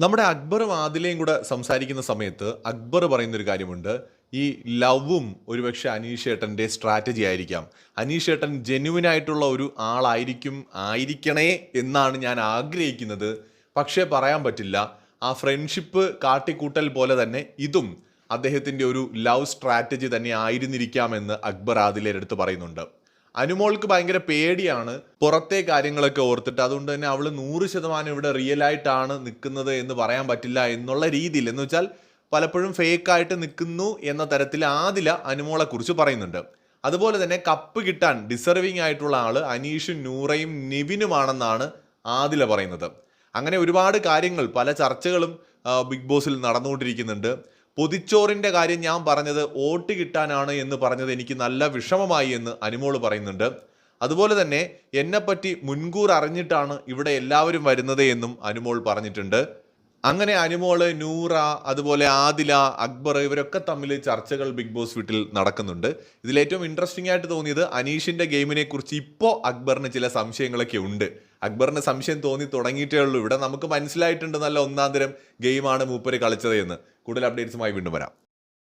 നമ്മുടെ അക്ബറും ആദിലയും കൂടെ സംസാരിക്കുന്ന സമയത്ത് അക്ബർ പറയുന്നൊരു കാര്യമുണ്ട്. ഈ ലവും ഒരുപക്ഷെ അനീഷ് ഏട്ടന്റെ സ്ട്രാറ്റജി ആയിരിക്കാം. അനീഷ് ഏട്ടൻ ആയിട്ടുള്ള ഒരു ആളായിരിക്കും ആയിരിക്കണേ എന്നാണ് ഞാൻ ആഗ്രഹിക്കുന്നത്. പക്ഷേ പറയാൻ പറ്റില്ല. ആ ഫ്രണ്ട്ഷിപ്പ് കാട്ടിക്കൂട്ടൽ പോലെ തന്നെ ഇതും അദ്ദേഹത്തിന്റെ ഒരു ലവ് സ്ട്രാറ്റജി തന്നെ ആയിരുന്നിരിക്കാമെന്ന് അക്ബർ ആദിലയുടെ അടുത്ത് പറയുന്നുണ്ട്. അനുമോൾക്ക് ഭയങ്കര പേടിയാണ് പുറത്തെ കാര്യങ്ങളൊക്കെ ഓർത്തിട്ട്. അതുകൊണ്ട് തന്നെ അവൾ നൂറ് ശതമാനം ഇവിടെ റിയൽ ആയിട്ടാണ് നിൽക്കുന്നത് എന്ന് പറയാൻ പറ്റില്ല എന്നുള്ള രീതിയിൽ. എന്ന് വെച്ചാൽ പലപ്പോഴും ഫേക്ക് ആയിട്ട് നിൽക്കുന്നു എന്ന തരത്തിൽ ആദില അനുമോളെ കുറിച്ച് പറയുന്നുണ്ട്. അതുപോലെ തന്നെ കപ്പ് കിട്ടാൻ ഡിസർവിങ് ആയിട്ടുള്ള ആൾ അനീഷും നൂറയും നിവിനുമാണെന്നാണ് ആദില പറയുന്നത്. അങ്ങനെ ഒരുപാട് കാര്യങ്ങൾ പല ചർച്ചകളും ബിഗ് ബോസിൽ നടന്നുകൊണ്ടിരിക്കുന്നുണ്ട്. പൊതിച്ചോറിന്റെ കാര്യം ഞാൻ പറഞ്ഞത് വോട്ട് കിട്ടാനാണ് എന്ന് പറഞ്ഞത് എനിക്ക് നല്ല വിഷമമായി എന്ന് അനുമോൾ പറയുന്നുണ്ട്. അതുപോലെ തന്നെ എന്നെപ്പറ്റി മുൻകൂർ അറിഞ്ഞിട്ടാണ് ഇവിടെ എല്ലാവരും വരുന്നത് എന്നും അനുമോൾ പറഞ്ഞിട്ടുണ്ട്. അങ്ങനെ അനുമോൾ നൂറ അതുപോലെ ആദില അക്ബർ ഇവരൊക്കെ തമ്മിൽ ചർച്ചകൾ ബിഗ് ബോസ് വീട്ടിൽ നടക്കുന്നുണ്ട്. ഇതിൽ ഏറ്റവും ഇൻട്രസ്റ്റിംഗ് ആയിട്ട് തോന്നിയത് അനീഷിന്റെ ഗെയിമിനെ കുറിച്ച് ഇപ്പോൾ അക്ബറിന് ചില സംശയങ്ങളൊക്കെ ഉണ്ട്. അക്ബറിന് സംശയം തോന്നി തുടങ്ങിയിട്ടേ ഉള്ളൂ. ഇവിടെ നമുക്ക് മനസ്സിലായിട്ടുണ്ട് നല്ല ഒന്നാം തരം ഗെയിമാണ് മൂപ്പര് കളിച്ചത് എന്ന്. കൂടുതൽ അപ്ഡേറ്റ്സുമായി വീണ്ടും വരാം.